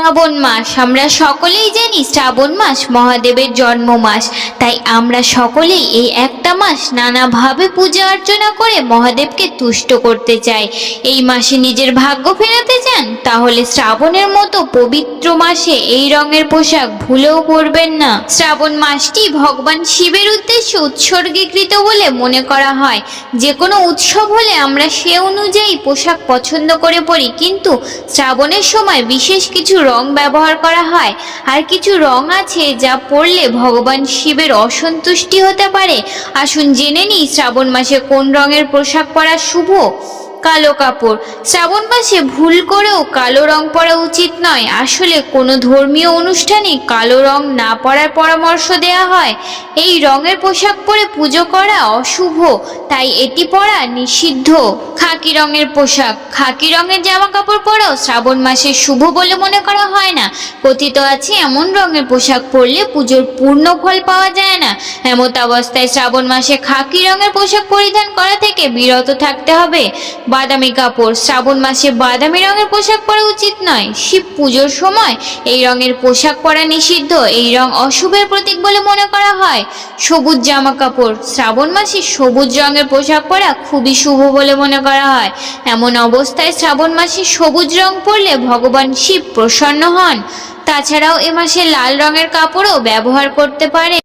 শ্রাবণ মাস। আমরা সকলেই জানি শ্রাবণ মাস মহাদেবের জন্ম মাস। তাই আমরা সকলেই এই একটা মাস নানাভাবে পূজা অর্চনা করে মহাদেবকে তুষ্ট করতে চাই। এই মাসে নিজের ভাগ্য ফেরাতে চান তাহলে শ্রাবণের মতো পবিত্র মাসে এই রঙের পোশাক ভুলেও পরবেন না। শ্রাবণ মাসটি ভগবান শিবের উদ্দেশ্যে উৎসর্গীকৃত বলে মনে করা হয়। যে কোনো উৎসব হলে আমরা সে অনুযায়ী পোশাক পছন্দ করে পরি, কিন্তু শ্রাবণের সময় বিশেষ কিছু রং ব্যবহার করা হয়। আর কিছু রং আছে যা পরলে ভগবান শিবের অসন্তুষ্টি হতে পারে। আসুন জেনে নিই শ্রাবণ মাসে কোন রঙের পোশাক পরা শুভ। কালো কাপড়। শ্রাবণ মাসে ভুল করেও কালো রং পরা উচিত নয়। আসলে কোনো ধর্মীয় অনুষ্ঠানে কালো রং না পরার পরামর্শ দেওয়া হয়। এই রঙের পোশাক পরে পুজো করা অশুভ, তাই এটি পরা নিষিদ্ধ। খাকি রঙের পোশাক। খাকি রঙের জামা কাপড় পরাও শ্রাবণ মাসে শুভ বলে মনে করা হয় না। কথিত আছে, এমন রঙের পোশাক পরলে পুজোর পূর্ণ ফল পাওয়া যায় না। এমত অবস্থায় শ্রাবণ মাসে খাকি রঙের পোশাক পরিধান করা থেকে বিরত থাকতে হবে। বাদামি কাপড়, শ্রাবণ মাসে বাদামি রঙের পোশাক পরা উচিত নয়। শিব পুজোর সময় এই রঙের পোশাক পরা নিষিদ্ধ, এই রং অশুভের প্রতীক বলে মনে করা হয়। সবুজ জামা কাপড়, শ্রাবণ মাসে সবুজ রঙের পোশাক পরা খুবই শুভ বলে মনে করা হয়। এমন অবস্থায় শ্রাবণ মাসে সবুজ রং পরলে ভগবান শিব প্রসন্ন হন। তাছাড়াও এ মাসে লাল রঙের কাপড়ও ব্যবহার করতে পারে।